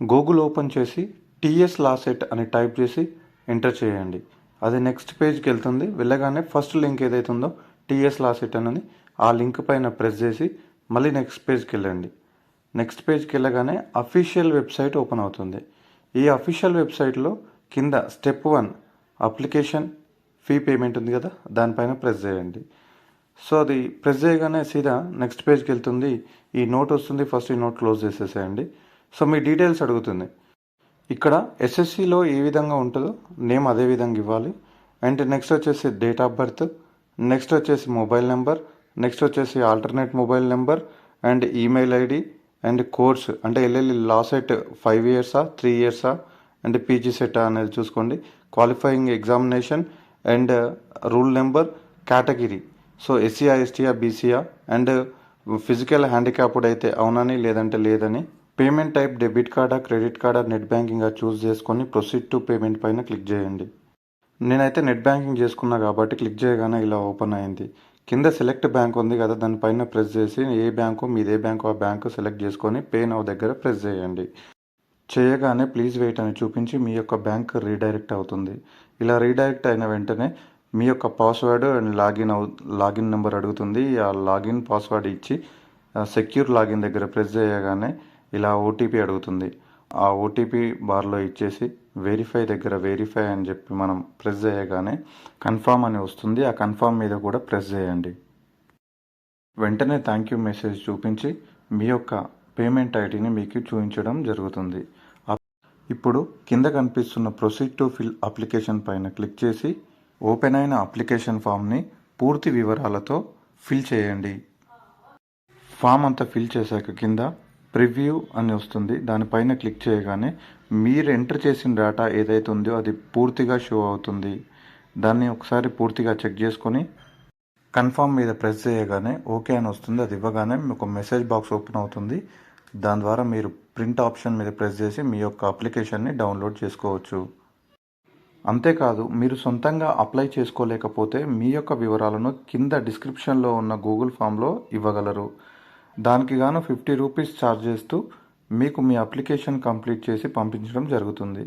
Google open చేసి TS LAWCET అని type చేసి ఎంటర్ చేయండి. అది నెక్స్ట్ పేజ్కి వెళ్తుంది. వెళ్ళగానే ఫస్ట్ లింక్ ఏదైతే ఉందో టీఎస్ లాసెట్ అని ఆ లింక్ పైన ప్రెస్ చేసి మళ్ళీ నెక్స్ట్ పేజ్కి వెళ్ళండి. నెక్స్ట్ పేజ్కి వెళ్ళగానే అఫీషియల్ వెబ్సైట్ ఓపెన్ అవుతుంది. ఈ అఫీషియల్ వెబ్సైట్లో కింద step one application fee payment ఉంది కదా దానిపైన ప్రెస్ చేయండి. సో అది ప్రెస్ చేయగానే సీదా నెక్స్ట్ పేజ్కి వెళ్తుంది. ఈ నోట్ వస్తుంది. ఫస్ట్ ఈ నోట్ క్లోజ్ చేసేసేయండి. సో మీ డీటెయిల్స్ అడుగుతుంది. ఇక్కడ ఎస్ఎస్సిలో ఏ విధంగా ఉంటుందో నేమ్ అదే విధంగా ఇవ్వాలి. అండ్ నెక్స్ట్ వచ్చేసి డేట్ ఆఫ్ బర్త్ నెక్స్ట్ వచ్చేసి మొబైల్ నెంబర్ నెక్స్ట్ వచ్చేసి alternate mobile number and email ID and course అంటే ఎల్ఎల్ఈ లా సెట్ ఫైవ్ ఇయర్సా త్రీ ఇయర్సా అండ్ పీజీ సెటా అనేది చూసుకోండి. Qualifying examination and roll number category. So ఎస్సీఆ ఎస్టీఆ బీసీఆ అండ్ ఫిజికల్ హ్యాండిక్యాప్డ్ అయితే అవునని లేదంటే లేదని పేమెంట్ టైప్ డెబిట్ కార్డా క్రెడిట్ కార్డా నెట్ బ్యాంకింగ్ చూస్ చేసుకొని ప్రొసీడ్ టు పేమెంట్ పైన క్లిక్ చేయండి. నేనైతే నెట్ బ్యాంకింగ్ చేసుకున్నా కాబట్టి క్లిక్ చేయగానే ఇలా ఓపెన్ అయింది. కింద సెలెక్ట్ బ్యాంక్ ఉంది కదా దానిపైన ప్రెస్ చేసి ఏ బ్యాంకు మీదే బ్యాంకు ఆ బ్యాంకు సెలెక్ట్ చేసుకొని పే నౌ దగ్గర ప్రెస్ చేయండి. చేయగానే ప్లీజ్ వెయిట్ అని చూపించి మీ యొక్క బ్యాంక్ రీడైరెక్ట్ అవుతుంది. ఇలా రీడైరెక్ట్ అయిన వెంటనే మీ యొక్క పాస్వర్డ్ అండ్ లాగిన్ అవు లాగిన్ నెంబర్ అడుగుతుంది. ఆ లాగిన్ పాస్వర్డ్ ఇచ్చి సెక్యూర్ లాగిన్ దగ్గర ప్రెస్ చేయగానే ఇలా ఓటీపీ అడుగుతుంది. ఆ ఓటీపీ బార్లో ఇచ్చేసి వెరిఫై దగ్గర వెరిఫై అని చెప్పి మనం ప్రెస్ చేయగానే కన్ఫామ్ అని వస్తుంది. ఆ కన్ఫామ్ మీద కూడా ప్రెస్ చేయండి. వెంటనే థ్యాంక్ యూ మెసేజ్ చూపించి మీ యొక్క పేమెంట్ ఐడిని మీకు చూపించడం జరుగుతుంది. ఇప్పుడు కింద కనిపిస్తున్న ప్రొసీడ్ టు ఫిల్ అప్లికేషన్ పైన క్లిక్ చేసి ఓపెన్ అయిన అప్లికేషన్ ఫామ్ని పూర్తి వివరాలతో ఫిల్ చేయండి. ఫామ్ అంతా ఫిల్ చేశాక కింద ప్రివ్యూ అని వస్తుంది. దానిపైన క్లిక్ చేయగానే మీరు ఎంటర్ చేసిన డేటా ఏదైతే ఉందో అది పూర్తిగా షో అవుతుంది. దాన్ని ఒకసారి పూర్తిగా చెక్ చేసుకొని కన్ఫర్మ్ మీద ప్రెస్ చేయగానే ఓకే అని వస్తుంది. అది ఇవ్వగానే మీకు మెసేజ్ బాక్స్ ఓపెన్ అవుతుంది. దాని ద్వారా మీరు ప్రింట్ ఆప్షన్ మీద ప్రెస్ చేసి మీ యొక్క అప్లికేషన్ని డౌన్లోడ్ చేసుకోవచ్చు. అంతేకాదు మీరు సొంతంగా అప్లై చేసుకోలేకపోతే మీ యొక్క వివరాలను కింద డిస్క్రిప్షన్లో ఉన్న గూగుల్ ఫామ్లో ఇవ్వగలరు. దానికి గాను ఫిఫ్టీ రూపీస్ ఛార్జ్ చేస్తూ మీకు మీ అప్లికేషన్ కంప్లీట్ చేసి పంపించడం జరుగుతుంది.